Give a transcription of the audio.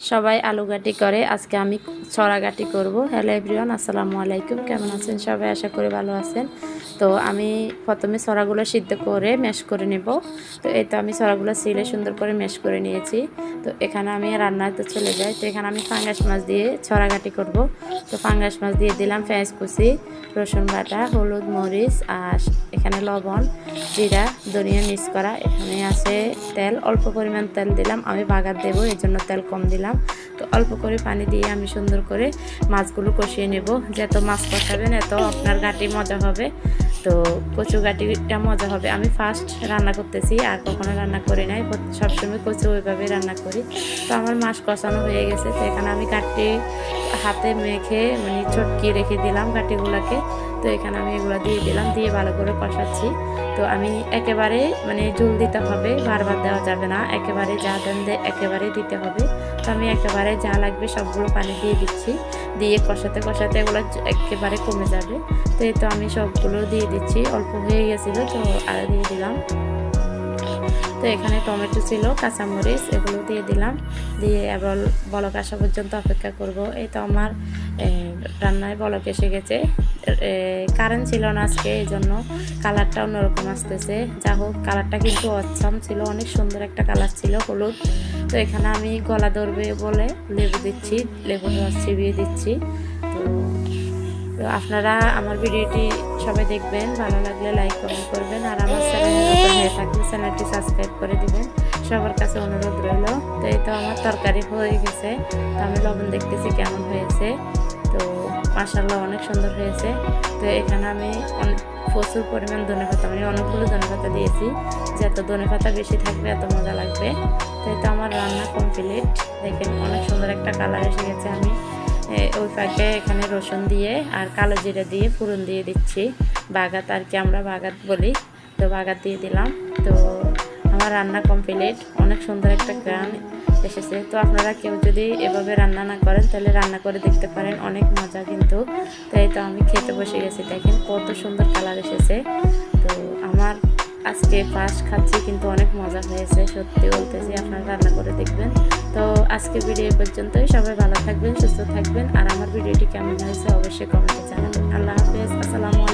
সবাই আলু গাটি করে, আজকে আমি ছড়া গাটি করব। হ্যালো এভরিওয়ান আসসালামু আলাইকুম। কেমন আছেন সবাই? আশা করি ভালো আছেন। তো আমি প্রথমে ছড়াগুলো সিদ্ধ করে ম্যাশ করে নেব। তো এই তো আমি ছড়াগুলো সিলে সুন্দর করে ম্যাশ করে নিয়েছি। তো এখানে আমি রান্নাতে চলে যাই। তো এখানে আমি ফাঙ্গাস মাছ দিয়ে ছড়া গাটি করব। তো ফাঙ্গাস মাছ দিয়ে দিলাম পেঁয়াজ কুচি, রসুন বাটা, হলুদ, মরিচ আর এখানে লবণ, জিরা, ধনিয়া মিক্স করা। এখানে আছে তেল। অল্প পরিমাণ তেল দিলাম। আমি বাগার দেবো এই জন্য তেল কম দিলাম। তো অল্প করে পানি দিয়ে আমি সুন্দর করে মাছগুলো কষিয়ে নেব। এত মাছ কষাবেন, এত আপনার গাটি মজা হবে। তো কচু গাটিটা মজা হবে। আমি ফার্স্ট রান্না করতেছি, আর কখনো রান্না করি নাই সবসময় কচু ওইভাবে রান্না করি। তো আমার মাছ কষানো হয়ে গেছে, তো এখানে আমি গাটি হাতে মেখে মানে চটকিয়ে রেখে দিলাম গাটিগুলোকে তো এখানে আমি এগুলো দিয়ে দিলাম, দিয়ে ভালো করে কষাচ্ছি। তো আমি একেবারে মানে জল দিতে হবে, বারবার দেওয়া যাবে না। একেবারে যা দেন একেবারে দিতে হবে। তো আমি একেবারে যা লাগবে সবগুলো পানি দিয়ে দিচ্ছি। দিয়ে কষাতে কষাতে এগুলো একেবারে কমে যাবে। তো এই তো আমি সবগুলো দিয়ে দিচ্ছি, অল্প হয়ে গেছিল তো আরও দিয়ে দিলাম। তো এখানে টমেটো ছিল, কাঁচামরিচ এগুলো দিয়ে দিলাম। দিয়ে এবার বলক আসা পর্যন্ত অপেক্ষা করব। এই তো আমার রান্নায় বলক এসে গেছে। কারেন্ট ছিল না আজকে এই জন্য কালারটা অন্যরকম আসতেছে। যা হোক কালারটা কিন্তু অচ্ছাম ছিল, অনেক সুন্দর একটা কালার ছিল, হলুদ। তো এখানে আমি গলা ধরবে বলে লেবু দিচ্ছি, লেবু রস চিবিয়ে দিচ্ছি। তো আপনারা আমার ভিডিওটি সবাই দেখবেন, ভালো লাগলে লাইক কমেন্ট করবেন, আর আমার চ্যানেলে হয়ে থাকলে চ্যানেলটি সাবস্ক্রাইব করে দিবেন। সবার কাছে অনুরোধ রইল। তো এই তো আমার তরকারি হয়ে গেছে। তো আমি লবণ দেখতেছি কেমন হয়েছে। তো মাসাল্লাহ অনেক সুন্দর হয়েছে। তো এখানে আমি অনেক প্রচুর পরিমাণ ধনে পাতা মানে অনেকগুলো ধনে পাতা দিয়েছি। যত ধনে পাতা বেশি থাকবে এত মজা লাগবে। তো তো আমার রান্না কমপ্লিট দেখেন অনেক সুন্দর একটা কালার এসে গেছে আমি। ওই ফাঁকে এখানে রসুন দিয়ে আর কালো জিরা দিয়ে ফুরন দিয়ে দিচ্ছি। বাগাত আর কি আমরা বাগাত বলি। তো বাগাত দিয়ে দিলাম। তো আমার রান্না কমপ্লিট অনেক সুন্দর একটা গ্রান এসেছে। তো আপনারা কেউ যদি এভাবে রান্না না করেন, তাহলে রান্না করে দেখতে পারেন। অনেক মজা কিন্তু। তাই তো আমি খেতে বসে গেছি। দেখেন কত সুন্দর কালার এসেছে। তো আমার আজকে ফার্স্ট খাচ্ছি, কিন্তু অনেক মজা হয়েছে। সত্যি বলতেছি, আপনারা রান্না করে দেখবেন। তো আজকে ভিডিও পর্যন্তই। সবাই ভালো থাকবেন, সুস্থ থাকবেন। আর আমার ভিডিওটি কেমন হয়েছে অবশ্যই কমেন্টে জানাবেন। আল্লাহ হাফেজ। আসসালামু